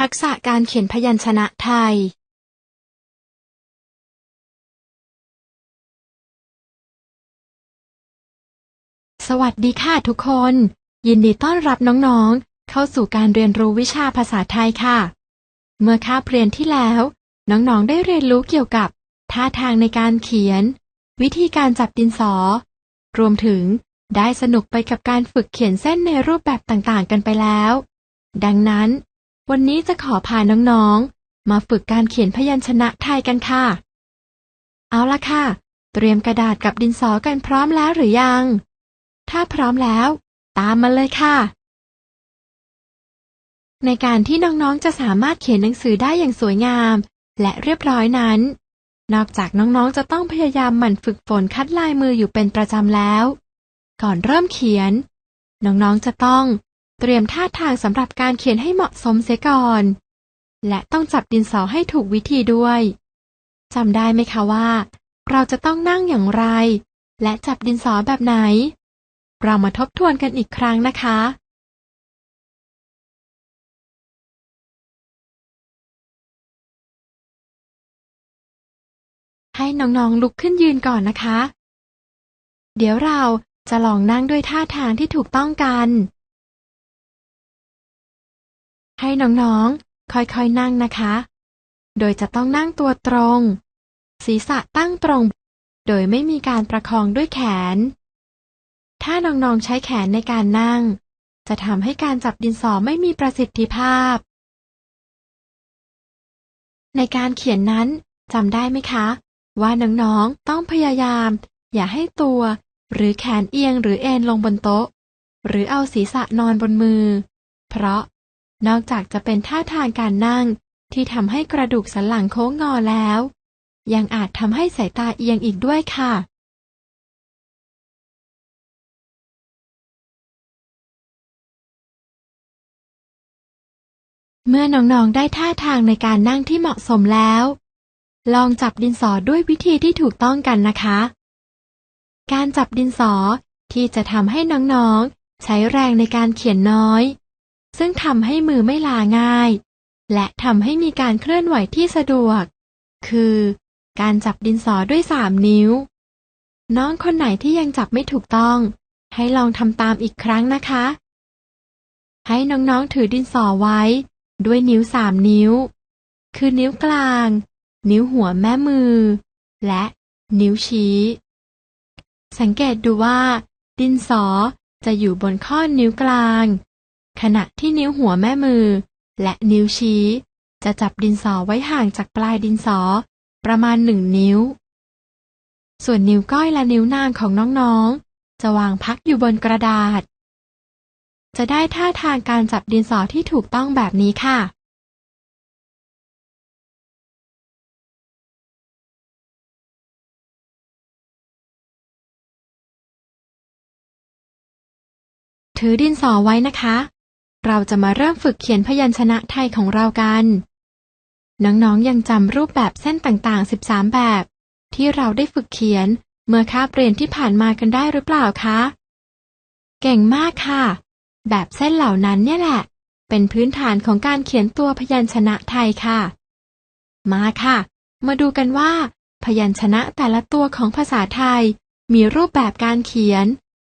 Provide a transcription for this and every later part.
ทักษะการเขียนพยัญชนะไทยสวัสดีค่ะทุกคน ยินดีต้อนรับน้องๆ เข้าสู่การเรียนรู้วิชาภาษาไทยค่ะ เมื่อคาบเรียนที่แล้ว น้องๆได้เรียนรู้เกี่ยวกับ ท่าทางในการเขียน วิธีการจับดินสอ รวมถึงได้สนุกไปกับการฝึกเขียนเส้นในรูปแบบต่างๆ กันไปแล้ว ดังนั้น วันนี้จะขอพาน้องๆ มาฝึกการเขียนพยัญชนะไทยกันค่ะ เอาละค่ะ เตรียมกระดาษกับดินสอกันพร้อมแล้วหรือยัง ถ้าพร้อมแล้ว ตามมาเลยค่ะ ในการที่น้องๆ จะสามารถเขียนหนังสือได้อย่างสวยงาม และเรียบร้อยนั้น นอกจากน้องๆ จะต้องพยายามหมั่นฝึกฝนคัดลายมืออยู่เป็นประจำแล้ว ก่อนเริ่มเขียน น้องๆ จะต้อง เตรียมท่าทางสำหรับการเขียนให้เหมาะสมเสียก่อน และต้องจับดินสอให้ถูกวิธีด้วยจำได้ไหมคะว่า เราจะต้องนั่งอย่างไร และจับดินสอแบบไหน เรามาทบทวนกันอีกครั้งนะคะให้น้องๆลุกขึ้นยืนก่อนนะคะ เดี๋ยวเราจะลองนั่งด้วยท่าทางที่ถูกต้องกัน ให้น้องๆ ค่อยๆ นั่งนะคะ โดยจะต้องนั่งตัวตรง ศีรษะตั้งตรง โดยไม่มีการประคองด้วยแขน ถ้าน้องๆ ใช้แขนในการนั่ง จะทำให้การจับดินสอไม่มีประสิทธิภาพ ในการเขียนนั้นจำได้ไหมคะ ว่าน้องๆ ต้องพยายาม อย่าให้ตัว หรือแขนเอียงหรือเอนลงบนโต๊ะ หรือเอาศีรษะนอนบนมือ เพราะ นอกจากจะเป็นท่าทางการนั่ง ที่ทำให้กระดูกสันหลังโค้งงอแล้ว ยังอาจทำให้สายตาเอียงอีกด้วยค่ะ เมื่อน้องๆได้ท่าทางในการนั่งที่เหมาะสมแล้ว ลองจับดินสอด้วยวิธีที่ถูกต้องกันนะคะ การจับดินสอที่จะทำให้น้องๆ ใช้แรงในการเขียนน้อย ซึ่งทำให้มือไม่ลาง่าย และทำให้มีการเคลื่อนไหวที่สะดวก คือ การจับดินสอด้วยสามนิ้ว น้องคนไหนที่ยังจับไม่ถูกต้อง ให้ลองทำตามอีกครั้งนะคะ ให้น้องๆถือดินสอไว้ ด้วยนิ้วสามนิ้ว คือนิ้วกลาง นิ้วหัวแม่มือ และนิ้วชี้ สังเกตดูว่า ดินสอจะอยู่บนข้อนิ้วกลาง ขณะที่นิ้วหัวแม่มือ และนิ้วชี้ จะจับดินสอไว้ห่างจากปลายดินสอ ประมาณหนึ่งนิ้ว ส่วนนิ้วก้อยและนิ้วนางของน้องๆ จะวางพักอยู่บนกระดาษ จะได้ท่าทางการจับดินสอที่ถูกต้องแบบนี้ค่ะถือดินสอไว้นะคะ เราจะมาเริ่มฝึกเขียนพยัญชนะไทยของเรากัน น้องๆ ยังจำรูปแบบเส้นต่างๆ 13 แบบ ที่เราได้ฝึกเขียนเมื่อคาบเรียนที่ผ่านมากันได้หรือเปล่าคะ เก่งมากค่ะ แบบเส้นเหล่านั้นเนี่ยแหละ เป็นพื้นฐานของการเขียนตัวพยัญชนะไทยค่ะ มาค่ะ มาดูกันว่า พยัญชนะแต่ละตัวของภาษาไทย มีรูปแบบการเขียน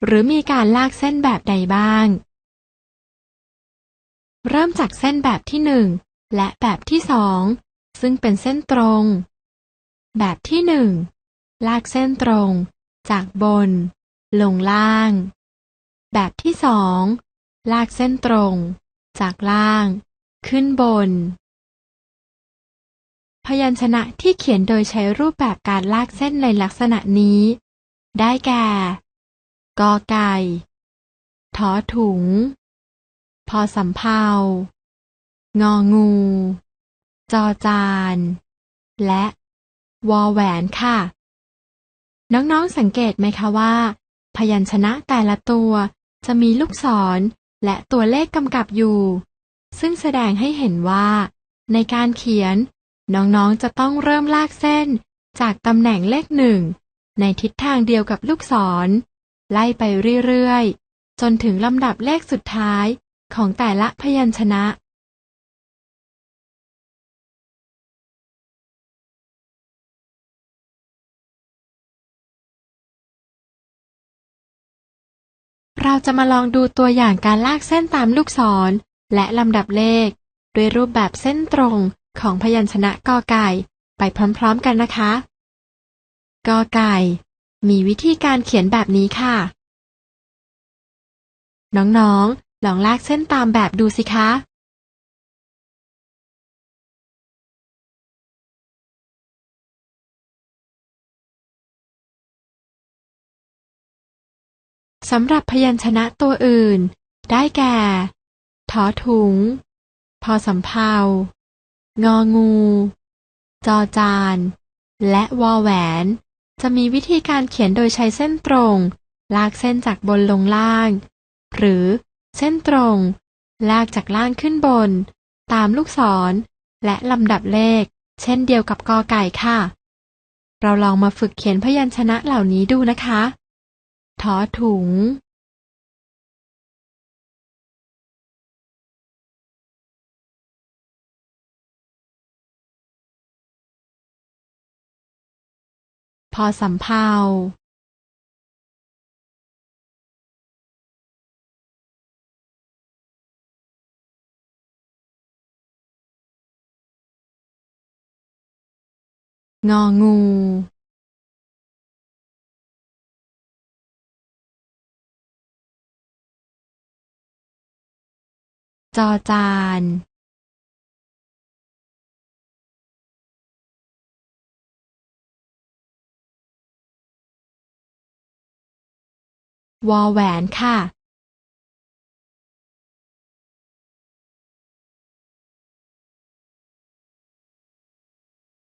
หรือมีการลากเส้นแบบใดบ้าง เริ่มจากเส้นแบบที่หนึ่งและแบบที่สองซึ่งเป็นเส้นตรง แบบที่หนึ่งลากเส้นตรง จากบน ลงล่าง แบบที่สองลากเส้นตรง จากล่าง ขึ้นบน พยัญชนะที่เขียนโดยใช้รูปแบบการลากเส้นในลักษณะนี้ ได้แก่ กอไก่ ทอถุง พอสำเภางองู จอจาน และวอแหวนค่ะ น้องๆสังเกตไหมคะว่า พยัญชนะแต่ละตัวจะมีลูกศรและตัวเลขกำกับอยู่ ซึ่งแสดงให้เห็นว่า ในการเขียน น้องๆจะต้องเริ่มลากเส้น จากตำแหน่งเลขหนึ่ง ในทิศทางเดียวกับลูกศร ไล่ไปเรื่อยๆ จนถึงลำดับเลขสุดท้าย ของแต่ละพยัญชนะเราจะมาลองดูตัวอย่างการลากเส้นตามลูกศร และลำดับเลข ด้วยรูปแบบเส้นตรงของพยัญชนะกอไก่ ไปพร้อมๆกันนะคะกอไก่ มีวิธีการเขียนแบบนี้ค่ะ น้องๆ ลองลากเส้นตามแบบดูสิคะสำหรับพยัญชนะตัวอื่น ได้แก่ ถอถุง พอสำเภางองู จอจาน และวอแหวน จะมีวิธีการเขียนโดยใช้เส้นตรง ลากเส้นจากบนลงล่าง หรือ เส้นตรง ลากจากล่างขึ้นบน ตามลูกศร และลำดับเลข เช่นเดียวกับกอไก่ค่ะ เราลองมาฝึกเขียนพยัญชนะเหล่านี้ดูนะคะถอถุง พอสำเภา งองูจอจาน วอแหวนค่ะ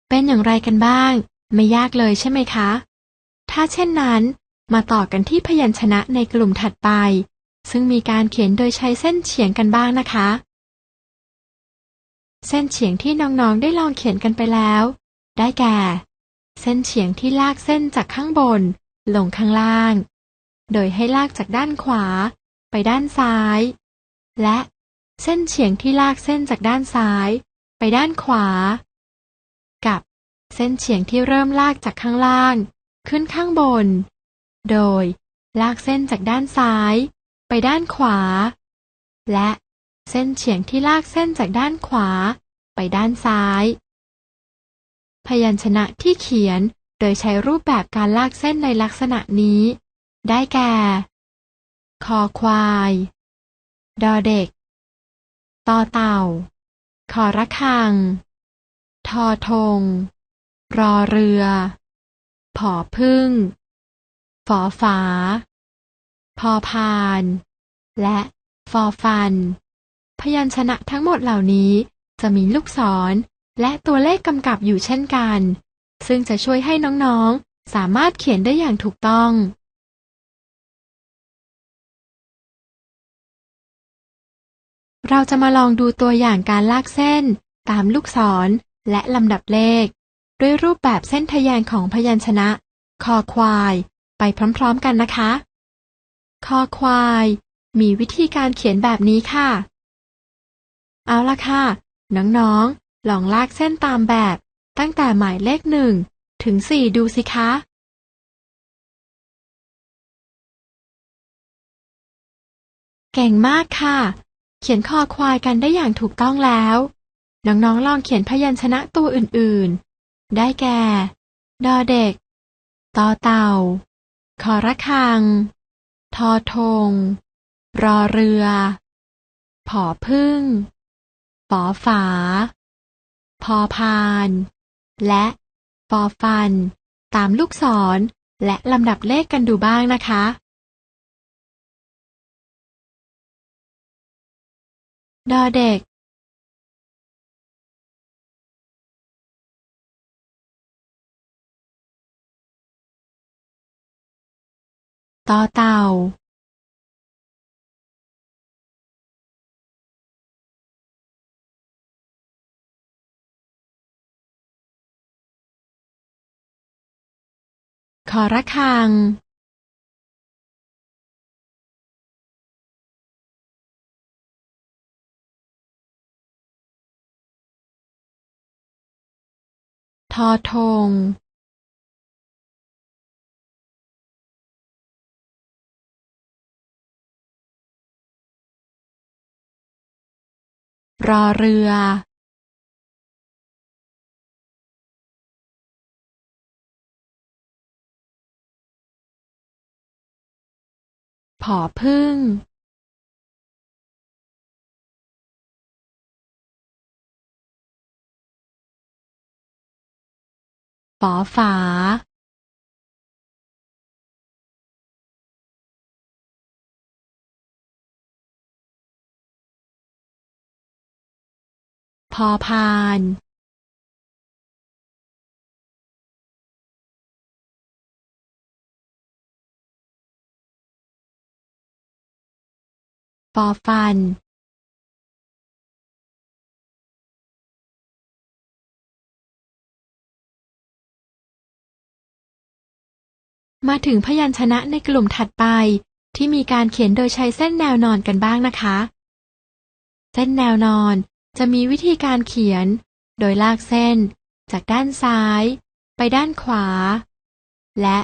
เป็นอย่างไรกันบ้าง ไม่ยากเลยใช่ไหมคะ ถ้าเช่นนั้น มาต่อกันที่พยัญชนะในกลุ่มถัดไป ซึ่งมีการเขียนโดยใช้เส้นเฉียงกันบ้างนะคะ เส้นเฉียงที่น้องๆได้ลองเขียนกันไปแล้ว ได้แก่ เส้นเฉียงที่ลากเส้นจากข้างบน ลงข้างล่าง โดยให้ลากจากด้านขวา ไปด้านซ้าย และเส้นเฉียงที่ลากเส้นจากด้านซ้าย ไปด้านขวา เส้นเฉียงที่เริ่มลากจากข้างล่าง ขึ้นข้างบน โดย ลากเส้นจากด้านซ้าย ไปด้านขวา และเส้นเฉียงที่ลากเส้นจากด้านขวา ไปด้านซ้าย พยัญชนะที่เขียนโดยใช้รูปแบบการลากเส้นในลักษณะนี้ ได้แก่ คอควาย ดอเด็กต่อเต่า คอระฆัง ทอทง รอเรือ ผอพึ่ง ฝอฝา พอพาน และฟอฟัน พยัญชนะทั้งหมดเหล่านี้จะมีลูกศรและตัวเลขกำกับอยู่เช่นกัน ซึ่งจะช่วยให้น้องๆ สามารถเขียนได้อย่างถูกต้อง เราจะมาลองดูตัวอย่างการลากเส้น ตามลูกศรและลำดับเลข ด้วยรูปแบบเส้นทะแยงของพยัญชนะ คอควาย ไปพร้อมๆกันนะคะ คอควาย มีวิธีการเขียนแบบนี้ค่ะ เอาละค่ะ น้องๆ ลองลากเส้นตามแบบ ตั้งแต่หมายเลขหนึ่งถึงสี่ดูสิคะเก่งมากค่ะ เขียนคอควายกันได้อย่างถูกต้องแล้ว น้องๆ ลองเขียนพยัญชนะตัวอื่นๆ ได้แก่ ดอเด็ก ตอเต่าคอระฆัง ทอทง รอเรือ ผอพึ่ง ฝอฝา พอพาน และฟอฟัน ตามลูกศร และลำดับเลขกันดูบ้างนะคะ ดอเด็ก ต่อเต่าคอระฆังทอทง รอเรือผอพึ่งฝอฝา พอพานฟอฟัน มาถึงพยัญชนะในกลุ่มถัดไป ที่มีการเขียนโดยใช้เส้นแนวนอนกันบ้างนะคะ เส้นแนวนอน จะมีวิธีการเขียน โดยลากเส้น จากด้านซ้าย ไปด้านขวา และ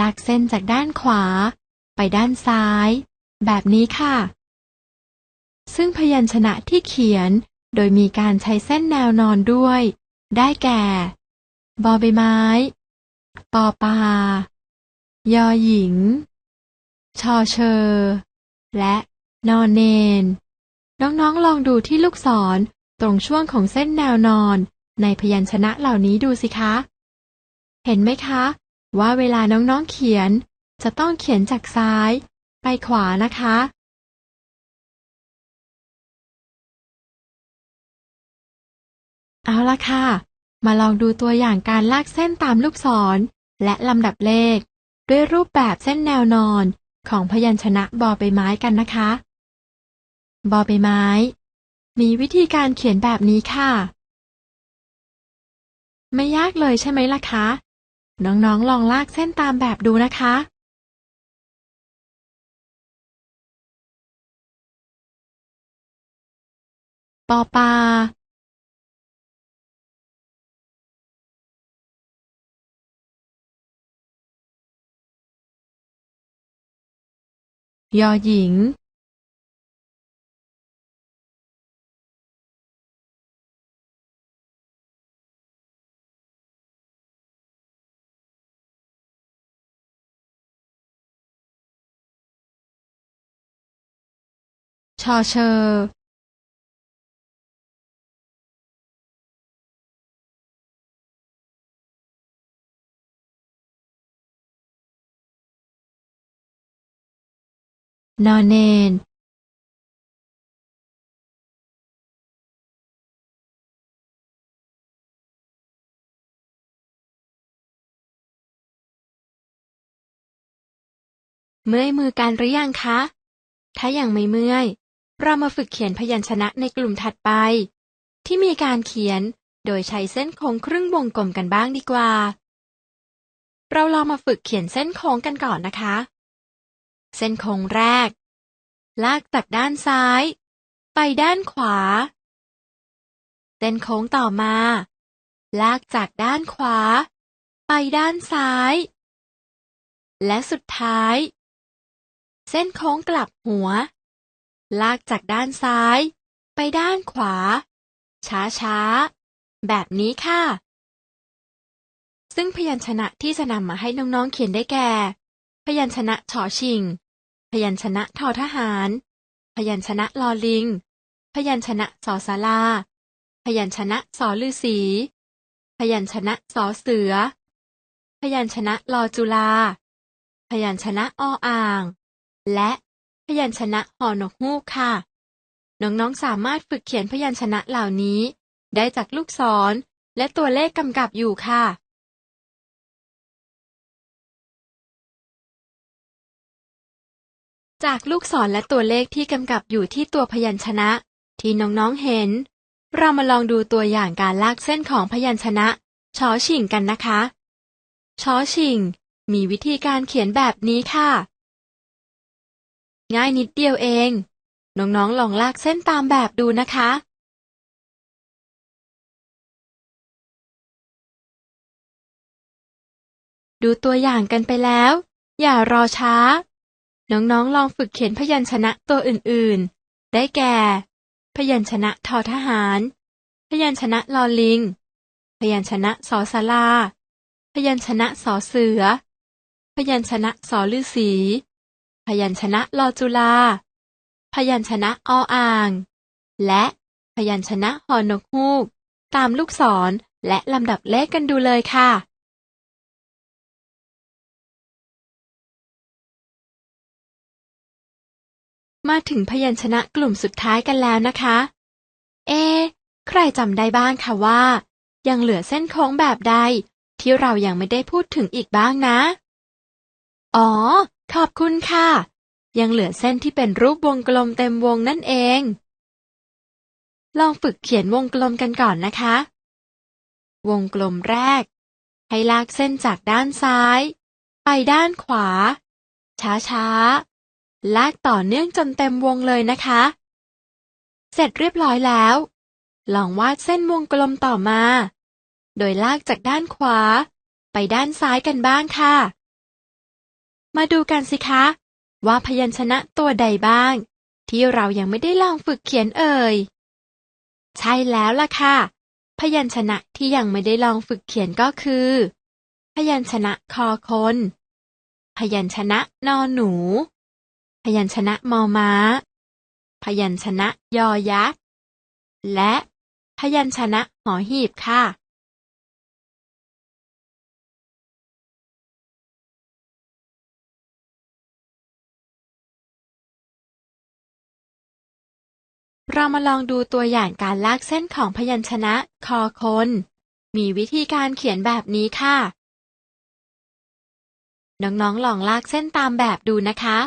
ลากเส้นจากด้านขวา ไปด้านซ้าย แบบนี้ค่ะ ซึ่งพยัญชนะที่เขียนโดยมีการใช้เส้นแนวนอนด้วย ได้แก่ บอใบไม้ ปอปลายอหญิง ชอเชอ และนอนเนน น้องๆ ลองดูที่ลูกศร ตรงช่วงของเส้นแนวนอน ในพยัญชนะเหล่านี้ดูสิคะ เห็นไหมคะ ว่าเวลาน้องๆเขียน จะต้องเขียนจากซ้าย ไปขวานะคะ เอาละค่ะ มาลองดูตัวอย่างการลากเส้นตามลูกศร และลำดับเลข ด้วยรูปแบบเส้นแนวนอนของพยัญชนะบอใบไม้กันนะคะ บอใบไม้ มีวิธีการเขียนแบบนี้ค่ะ ไม่ยากเลยใช่ไหมล่ะคะ น้องๆลองลากเส้นตามแบบดูนะคะ ปอปา ยอหญิง ชอเชอนอนเนนเมื่อยมือกันหรือยังคะ ถ้ายังไม่เมื่อย เรามาฝึกเขียนพยัญชนะในกลุ่มถัดไป ที่มีการเขียนโดยใช้เส้นโค้งครึ่งวงกลมกันบ้างดีกว่า เราลองมาฝึกเขียนเส้นโค้งกันก่อนนะคะ เส้นโค้งแรก ลากจากด้านซ้าย ไปด้านขวา เส้นโค้งต่อมา ลากจากด้านขวา ไปด้านซ้าย และสุดท้าย เส้นโค้งกลับหัว ลากจากด้านซ้าย ไปด้านขวา ช้าๆ แบบนี้ค่ะ ซึ่งพยัญชนะที่จะนำมาให้น้องๆเขียนได้แก่ พยัญชนะชอชิง พยัญชนะทอทหาร พยัญชนะลอลิง พยัญชนะสอสาราพยัญชนะสอลือสี พยัญชนะสอเสือ พยัญชนะลอจุลา พยัญชนะออ่าง และ ยัญชนะหอนกฮูกค่ะ น้องๆสามารถฝึกเขียนพยัญชนะเหล่านี้ ได้จากลูกศรและตัวเลขกำกับอยู่ค่ะ จากลูกศรและตัวเลขที่กำกับอยู่ที่ตัวพยัญชนะที่น้องๆเห็น เรามาลองดูตัวอย่างการลากเส้นของพยัญชนะชอชิงกันนะคะชอชิงมีวิธีการเขียนแบบนี้ค่ะ ง่ายนิดเดียวเอง น้องๆลองลากเส้นตามแบบดูนะคะ ดูตัวอย่างกันไปแล้ว อย่ารอช้า น้องๆลองฝึกเขียนพยัญชนะตัวอื่นๆ ได้แก่ พยัญชนะทอทหาร พยัญชนะลอลิง พยัญชนะสอสลา พยัญชนะสอเสือ พยัญชนะสอฤาษี ยัญชนะลอจุลา พยัญชนะออ่าง และพยัญชนะหอนกฮูก ตามลูกศรและลำดับเลขกันดูเลยค่ะ มาถึงพยัญชนะกลุ่มสุดท้ายกันแล้วนะคะ เอ ใครจำได้บ้างคะว่า ยังเหลือเส้นโค้งแบบใดที่เรายังไม่ได้พูดถึงอีกบ้างนะ อ๋อ ขอบคุณค่ะ ยังเหลือเส้นที่เป็นรูปวงกลมเต็มวงนั่นเอง ลองฝึกเขียนวงกลมกันก่อนนะคะ วงกลมแรก ให้ลากเส้นจากด้านซ้าย ไปด้านขวา ช้าๆ ลากต่อเนื่องจนเต็มวงเลยนะคะ เสร็จเรียบร้อยแล้ว ลองวาดเส้นวงกลมต่อมา โดยลากจากด้านขวา ไปด้านซ้ายกันบ้างค่ะ มาดูกันสิคะ ว่าพยัญชนะตัวใดบ้าง ที่เรายังไม่ได้ลองฝึกเขียนเอ่ย ใช่แล้วล่ะค่ะ พยัญชนะที่ยังไม่ได้ลองฝึกเขียนก็คือ พยัญชนะคอคน พยัญชนะนอหนู พยัญชนะมอม้า พยัญชนะยอยักษ์ และพยัญชนะหอหีบค่ะ เรามาลองดูตัวอย่างการลากเส้นของพยัญชนะคอคน มีวิธีการเขียนแบบนี้ค่ะ น้องๆลองลากเส้นตามแบบดูนะคะ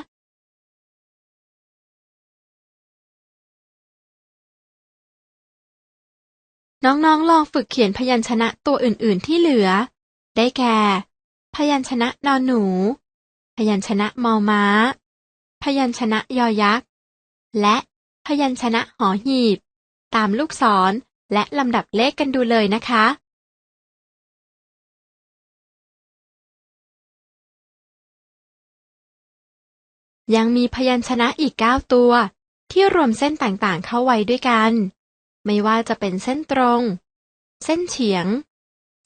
น้องๆลองฝึกเขียนพยัญชนะตัวอื่นๆที่เหลือ ได้แก่ พยัญชนะนอนหนู พยัญชนะมอม้า พยัญชนะยอยักษ์ และ พยัญชนะหอหีบ ตามลูกศรและลำดับเลขกันดูเลยนะคะยังมีพยัญชนะอีก 9 ตัว ที่รวมเส้นต่างๆ เข้าไว้ด้วยกัน ไม่ว่าจะเป็นเส้นตรง เส้นเฉียง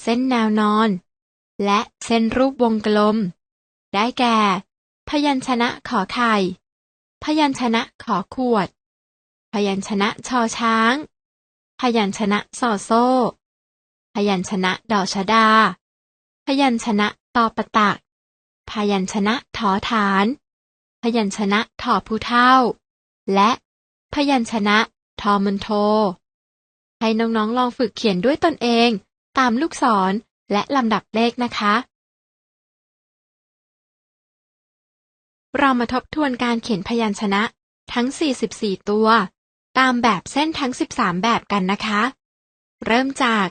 เส้นแนวนอน และเส้นรูปวงกลม ได้แก่ พยัญชนะขอไข่ พยัญชนะขอขวด ยัญชนะชอช้าง พยัญชนะสอโซ่ พยัญชนะดอชดา พยัญชนะตอปตัก พยัญชนะถอฐาน พยัญชนะถอผู้เท่า และพยัญชนะทอมันโท ให้น้องๆลองฝึกเขียนด้วยตนเอง ตามลูกศรและลำดับเลขนะคะ เรามาทบทวนการเขียนพยัญชนะทั้ง 44 ตัว ตามแบบเส้นทั้ง 13 แบบกันนะคะ เริ่มจาก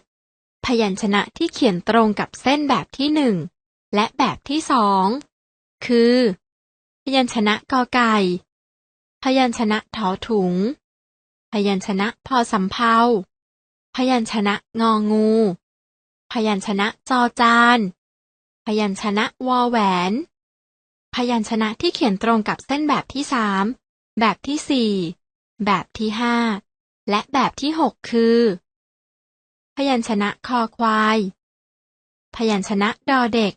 พยัญชนะที่เขียนตรงกับเส้นแบบที่ 1 และแบบที่ 2 คือ พยัญชนะกอไก่ พยัญชนะถอถุง พยัญชนะพอสำเพาพยัญชนะงองู พยัญชนะจอจาน พยัญชนะวอแหวน พยัญชนะที่เขียนตรงกับเส้นแบบที่สามแบบที่สี่ แบบที่ห้าและแบบที่หกคือ พยัญชนะคอควาย พยัญชนะดอเด็ก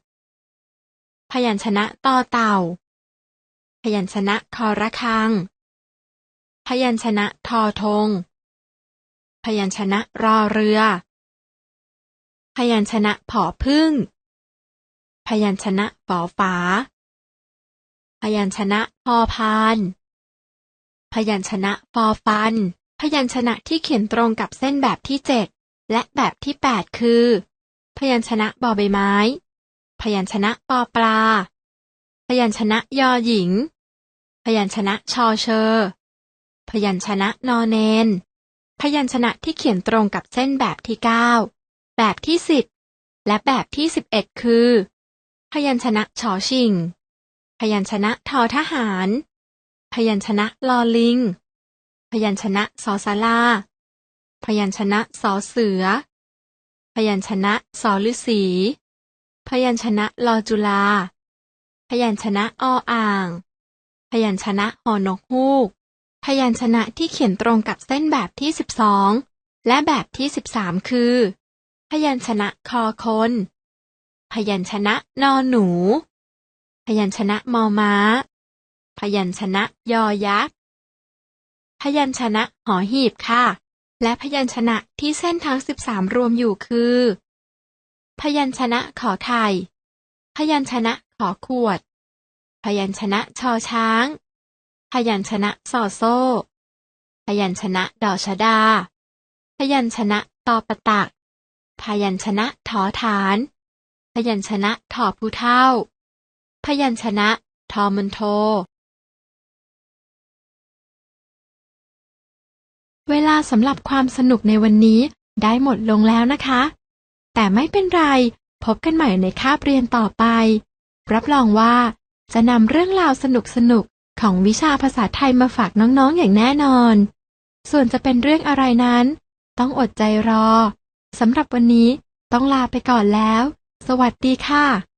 พยัญชนะตอเต่า พยัญชนะคอระฆัง พยัญชนะทอทง พยัญชนะรอเรือ พยัญชนะผอพึ่ง พยัญชนะฝอฝา พยัญชนะพอพาน พยัญชนะฟอฟัน พยัญชนะที่เขียนตรงกับเส้นแบบที่เจ็ดและแบบที่แปดคือ พยัญชนะบอใบไม้ พยัญชนะปอปลา พยัญชนะยอหญิง พยัญชนะชอเชอพยัญชนะนอเนน พยัญชนะที่เขียนตรงกับเส้นแบบที่เก้าแบบที่สิบและแบบที่สิบเอ็ดคือ พยัญชนะชอชิง พยัญชนะทอทหาร พยัญชนะลอลิง พยัญชนะสอสาลาพยัญชนะสอเสือ พยัญชนะสอฤาษีพยัญชนะลอจุลา พยัญชนะออ่าง พยัญชนะหอนกฮูก พยัญชนะที่เขียนตรงกับเส้นแบบที่ 12 และแบบที่ 13 คือ พยัญชนะคอคน พยัญชนะนอหนู พยัญชนะมอม้า พยัญชนะ ยอยักษ์ พยัญชนะ หอหีบค่ะ และพยัญชนะที่เส้นทั้ง 13 รวมอยู่คือ พยัญชนะขอไข่พยัญชนะขอขวด พยัญชนะชอช้าง พยัญชนะสอโซ่ พยัญชนะดอชดา พยัญชนะตอปตัก พยัญชนะถอฐาน พยัญชนะถอผู้เท่า พยัญชนะทอมันโท เวลาสำหรับความสนุกในวันนี้ได้หมดลงแล้วนะคะ แต่ไม่เป็นไร พบกันใหม่ในคาบเรียนต่อไป รับรองว่า จะนำเรื่องราวสนุกๆของวิชาภาษาไทยมาฝากน้องๆอย่างแน่นอน ส่วนจะเป็นเรื่องอะไรนั้น ต้องอดใจรอสำหรับวันนี้ต้องลาไปก่อนแล้ว สวัสดีค่ะ